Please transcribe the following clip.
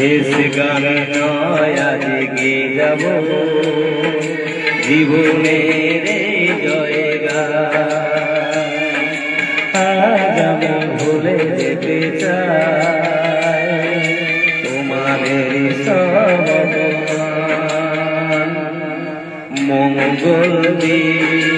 শেষ গান যাব। জীবনের জয় আজ আমি ভুলে যেতে চাই। তোমাদের সব মঙ্গল দিয়ে